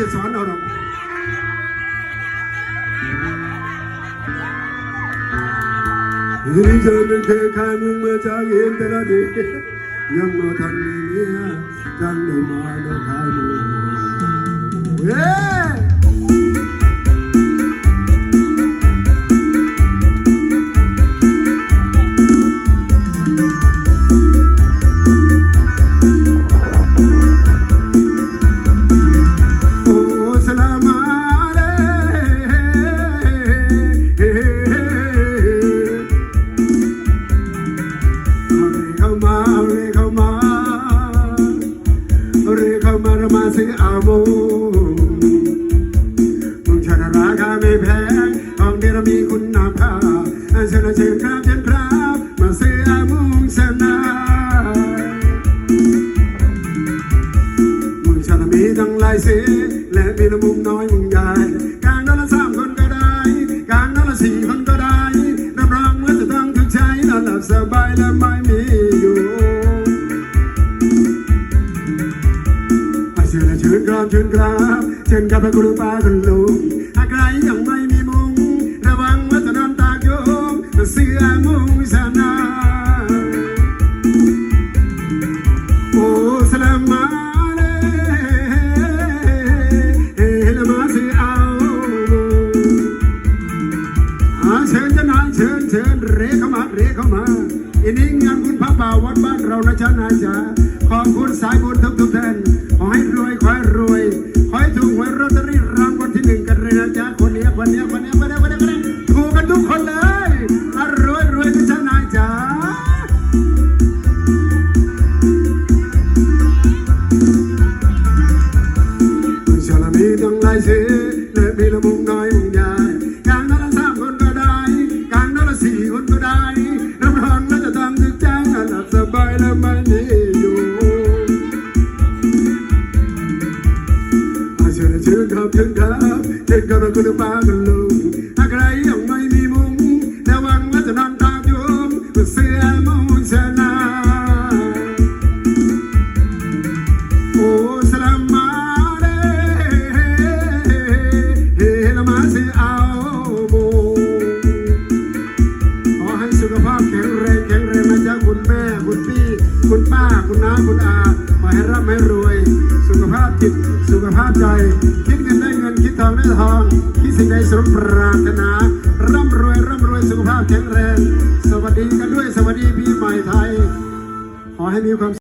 จะสอนเอาหรอกนี่เธอเป็นแค่ข้ามึงมาจากเห็นแต่ละเด็กยังไม่ทันมีเมียจังได้มาได้ขายมึงเฮ้ มีทั้งหลายสีและมีละมุมน้อยมุมใหญ่กลางนั้นละสามคนก็ได้กลางนั้นละสี่คนก็ได้รับรองว่าจะต้องถูกใจนอนหลับสบายและไม่มีอยู่ไปเชิญและเชิญกราบเชิญกราบเชิญกับพระคุณป้าคุณลุงหากใครยังไม่มี เชิญเรเข้ามาเรเข้ามาอินิ่งงานคุณพระป่าวัดบ้านเรานะจ๊ะนายจ๋าขอบคุณสายบุญทุกทุกท่านขอให้รวยขอให้รวยขอให้ถูกหวยลอตเตอรี่รางวัลที่หนึ่งกันเลยนะจ๊ะคนเนี้ยคนเนี้ยคนเนี้ยคนเนี้ยคนเนี้ยคนเนี้ยถูกกันทุกคนเลยอะรวยรวยนะจ๊ะนายจ๋ามึงชลมีต้องไล่เสีย เชิญครับเชิญครับคุณป้าคุณลุงถ้าใครยังไม่มีมุงระวังว่าจะนอนตากยุงเสื้อมุงชนะโอ้สลามมาเลเฮลมาสิเอาโบขอให้สุขภาพแข็งแรงแข็งแรงนะจ๊ะคุณแม่คุณพี่ คุณป้าคุณน้าคุณอาขอให้ร่ำให้รวย สุขภาพจิตสุขภาพใจ คิดเงินได้เงินคิดทองได้ทองคิดสิ่งใดสมปรารถนา ร่ำรวยร่ำรวยสุขภาพแข็งแรง สวัสดีกันด้วยสวัสดีปีใหม่ไทย ขอให้มีความ